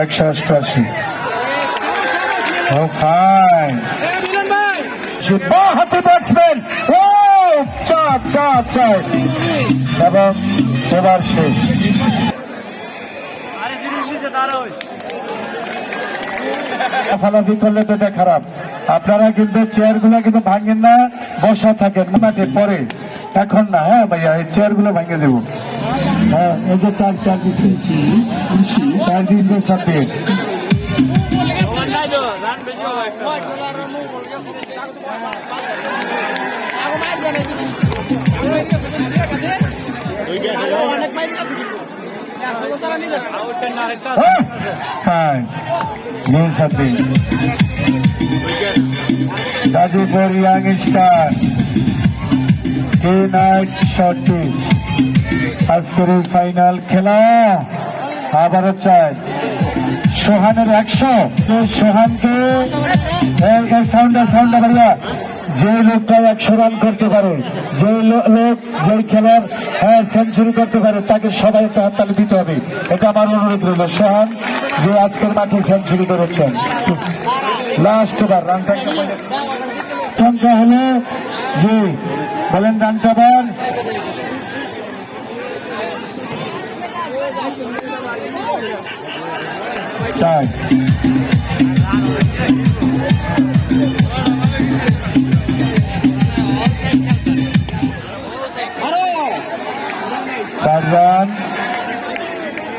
একশো বাহাতি ব্যাটসম্যান ও, চার চার চার। এবং এবার শেষ। করলে তো এটা খারাপ। আপনারা কিন্তু চেয়ারগুলো কিন্তু ভাঙেন না, বসা থাকেন। পরে। এখন না হ্যাঁ ভাইয়া, এই চেয়ারগুলো ভাঙে দেবো। হ্যাঁ এই যে চার চার দিচ্ছি চার দিন নিউ সাথে Gazipur young star day night shorties আজকের এই ফাইনাল খেলা। আবারও চাই। সোহানের একশো। সোহানকে সাউন্ডার যে লোকটা একশো রান করতে পারে যে লোক যে খেলার সেঞ্চুরি করতে পারে, তাকে সবাই একটা হাততালি দিতে হবে। এটা আমার অনুরোধ রইল। সোহান যে আজকের মাঠে সেঞ্চুরি করেছেন। লাস্ট বার রানটা সংখ্যা হলো, জি, বলেন রানটা বার চার চার রান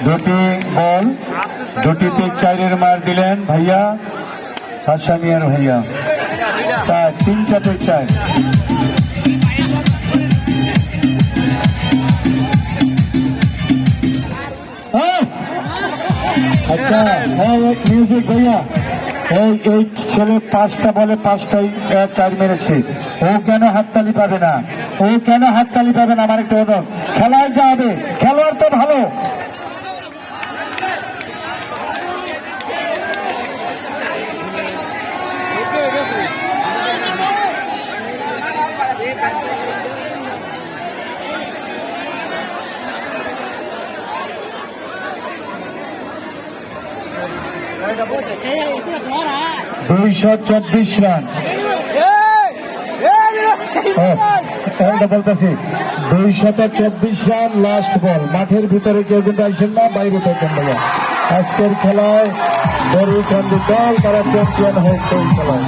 দুটি বল দুটিতে চারের মার দিলেন ভাইয়া হাসামিয়ার ভাইয়া। চার তিন চারটে চার। আচ্ছা হ্যাঁ মিউজিক ভাইয়া। এই এই ছেলে পাঁচটা বলে পাঁচটাই চার মেরেছে। ও কেন হাততালি পাবে না? ও কেন হাততালি পাবে না? আমার একটা অনুরোধ খেলায় যাবে খেলোয়াড় তো ভালো। দুইশো চব্বিশ রান। বলতেছি দুইশত চব্বিশ রান লাস্ট বল মাঠের ভিতরে কেউ কিন্তু আইসেন না, বাইরে থাকেন ভাইয়া আজকের খেলায় বরুকান্দি দল তারা চ্যাম্পিয়ন হয়েছে খেলায়।